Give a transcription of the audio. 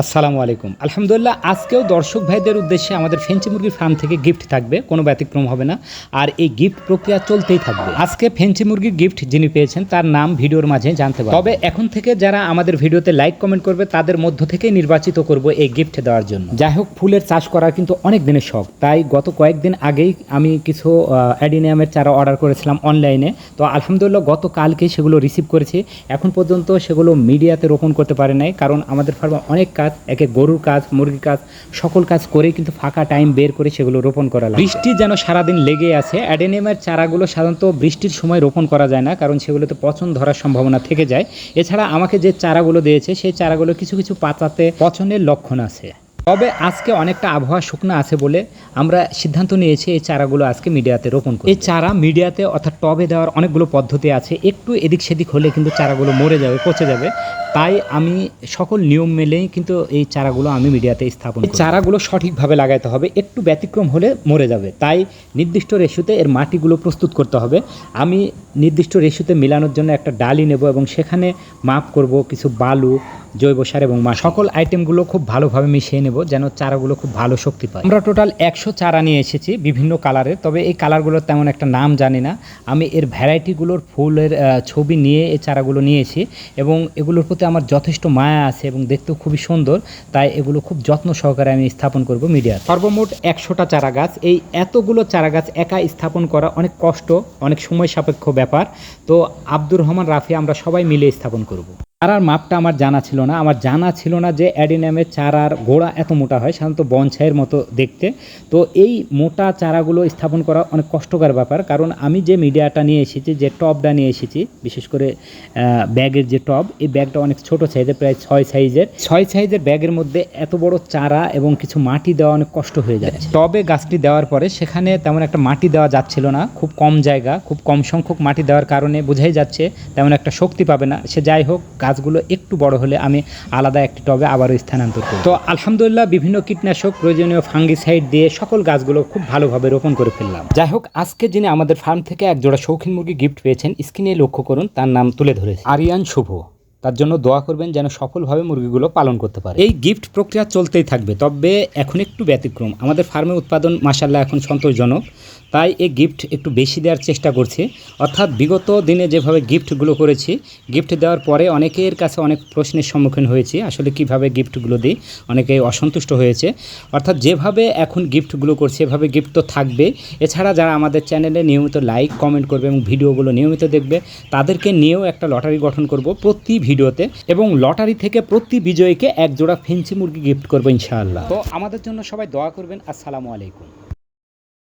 আসসালামু আলাইকুম। আলহামদুলিল্লাহ, আজকেও দর্শক ভাইদের উদ্দেশ্যে আমাদের ফেঞ্চি মুরগির ফার্ম থেকে গিফট থাকবে, কোনো ব্যতিক্রম হবে না। আর এই গিফট প্রক্রিয়া চলতেই থাকবে। আজকে ফেঞ্চি মুরগির গিফট যিনি পেয়েছেন, তার নাম ভিডিওর মাঝে জানতে পারবেন। তবে এখন থেকে যারা আমাদের ভিডিওতে লাইক, কমেন্ট করবে, তাদের মধ্য থেকেই নির্বাচিত করব এই গিফট দেওয়ার জন্য। যাই হোক, ফুলের চাষ করার কিন্তু অনেক দিনের শখ। তাই গত কয়েকদিন আগেই আমি কিছু অ্যাডিনিয়ামের চারা অর্ডার করেছিলাম অনলাইনে। তো আলহামদুলিল্লাহ গত কালকে সেগুলো রিসিভ করেছি। এখন পর্যন্ত সেগুলো মিডিয়াতে রোপণ করতে পারে নাই, কারণ আমাদের ফার্মে অনেক কাজ একে গরুর কাজ, মুরগির কাজ, সকল কাজ করে কিন্তু ফাঁকা টাইম বের করে সেগুলো রোপণ করা লাগে। বৃষ্টি যেন সারাদিন লেগে আছে, অ্যাডেনিয়ামের চারাগুলো সাধারণত বৃষ্টির সময় রোপণ করা যায় না, কারণ সেগুলোতে পচন ধরার সম্ভাবনা থেকে যায়। এছাড়া আমাকে যে চারাগুলো দিয়েছে, সেই চারাগুলো কিছু কিছু পাতাতে পচনের লক্ষণ আছে। তবে আজকে অনেকটা আবহাওয়া শুকনো আছে বলে আমরা সিদ্ধান্ত নিয়েছি এই চারাগুলো আজকে মিডিয়াতে রোপণ করি এই চারা মিডিয়াতে অর্থাৎ টবে দেওয়ার অনেকগুলো পদ্ধতি আছে, একটু এদিক সেদিক হলে কিন্তু চারাগুলো মরে যাবে, পচে যাবে। তাই আমি সকল নিয়ম মেলেই কিন্তু এই চারাগুলো আমি মিডিয়াতে স্থাপন চারাগুলো সঠিকভাবে লাগাইতে হবে একটু ব্যতিক্রম হলে মরে যাবে। তাই নির্দিষ্ট রেশুতে এর মাটিগুলো প্রস্তুত করতে হবে। আমি নির্দিষ্ট রেশুতে মেলানোর জন্য একটা ডালি নেব এবং সেখানে মাপ করব কিছু বালু জৈব সার এবং মা সকল আইটেমগুলো খুব ভালোভাবে মিশিয়ে নেব যেন চারাগুলো খুব ভালো শক্তি পায়। আমরা টোটাল একশো চারা নিয়ে এসেছি বিভিন্ন কালারের তবে এই কালারগুলোর তেমন একটা নাম জানি না। আমি এর ভ্যারাইটিগুলোর ফুলের ছবি নিয়ে এই চারাগুলো নিয়েছি এবং এগুলোর প্রতি আমার যথেষ্ট মায়া আছে এবং দেখতেও খুবই সুন্দর। তাই এগুলো খুব যত্ন সহকারে আমি স্থাপন করব মিডিয়া সর্বমোট একশোটা চারা গাছ এই এতগুলো চারা গাছ একা স্থাপন করা অনেক কষ্ট, অনেক সময় সাপেক্ষ ব্যাপার। তো আব্দুর রহমান রাফি, আমরা সবাই মিলে স্থাপন করব। চারার মাপটা আমার জানা ছিল না। আমার জানা ছিল না যে অ্যাডিনামের চারার গোড়া এত মোটা হয়, সাধারণত বনছাইয়ের মতো দেখতে। তো এই মোটা চারাগুলো স্থাপন করা অনেক কষ্টকর ব্যাপার। কারণ আমি যে মিডিয়াটা নিয়ে এসেছি, যে টবটা নিয়ে এসেছি, বিশেষ করে ব্যাগের যে টব এই ব্যাগটা অনেক ছোট সাইজের, প্রায় ছয় সাইজের। ছয় সাইজের ব্যাগের মধ্যে এত বড় চারা এবং কিছু মাটি দেওয়া অনেক কষ্ট হয়ে যাচ্ছে। টবে গাছটি দেওয়ার পরে সেখানে তেমন একটা মাটি দেওয়া যাচ্ছিল না। খুব কম জায়গা, খুব কম সংখ্যক মাটি দেওয়ার কারণে বোঝাই যাচ্ছে তেমন একটা শক্তি পাবে না। সে যাই হোক গাছগুলো একটু বড় হলে আমি আলাদা একটি টবে আবারও স্থানান্তর করি তো আলহামদুলিল্লাহ বিভিন্ন কীটনাশক, প্রয়োজনীয় ফাঙ্গিসাইড দিয়ে সকল গাছগুলো খুব ভালোভাবে রোপণ করে ফেললাম। যাই হোক, আজকে যিনি আমাদের ফার্ম থেকে এক জোড়া শৌখিন মুরগি গিফট পেয়েছেন, স্ক্রিনে লক্ষ্য করুন, তার নাম তুলে ধরেছে। আরিয়ান শুভ, তার জন্য দোয়া করবেন যেন সফলভাবে মুরগিগুলো পালন করতে পারে। এই গিফট প্রক্রিয়া চলতেই থাকবে, তবে এখন একটু ব্যতিক্রম। আমাদের ফার্মে উৎপাদন মাসাল্লাহ এখন সন্তোষজনক। তাই এই গিফট একটু বেশি দেওয়ার চেষ্টা করছি। অর্থাৎ বিগত দিনে যেভাবে গিফটগুলো করেছি গিফট দেওয়ার পরে অনেকের কাছে অনেক প্রশ্নের সম্মুখীন হয়েছি, আসলে কীভাবে গিফটগুলো দিই, অনেকে অসন্তুষ্ট হয়েছে। অর্থাৎ যেভাবে এখন গিফটগুলো করছি, এভাবে গিফট তো থাকবে। এছাড়া যারা আমাদের চ্যানেলে নিয়মিত লাইক কমেন্ট করবে এবং ভিডিওগুলো নিয়মিত দেখবে, তাদেরকে নিয়েও একটা লটারি গঠন করব প্রতি ভিডিওতে এবং লটারি থেকে প্রতি বিজয়ীকে এক জোড়া ফেন্সি মুরগি গিফট করব ইনশাআল্লাহ। তো আমাদের জন্য সবাই দোয়া করবেন। আসসালামু আলাইকুম।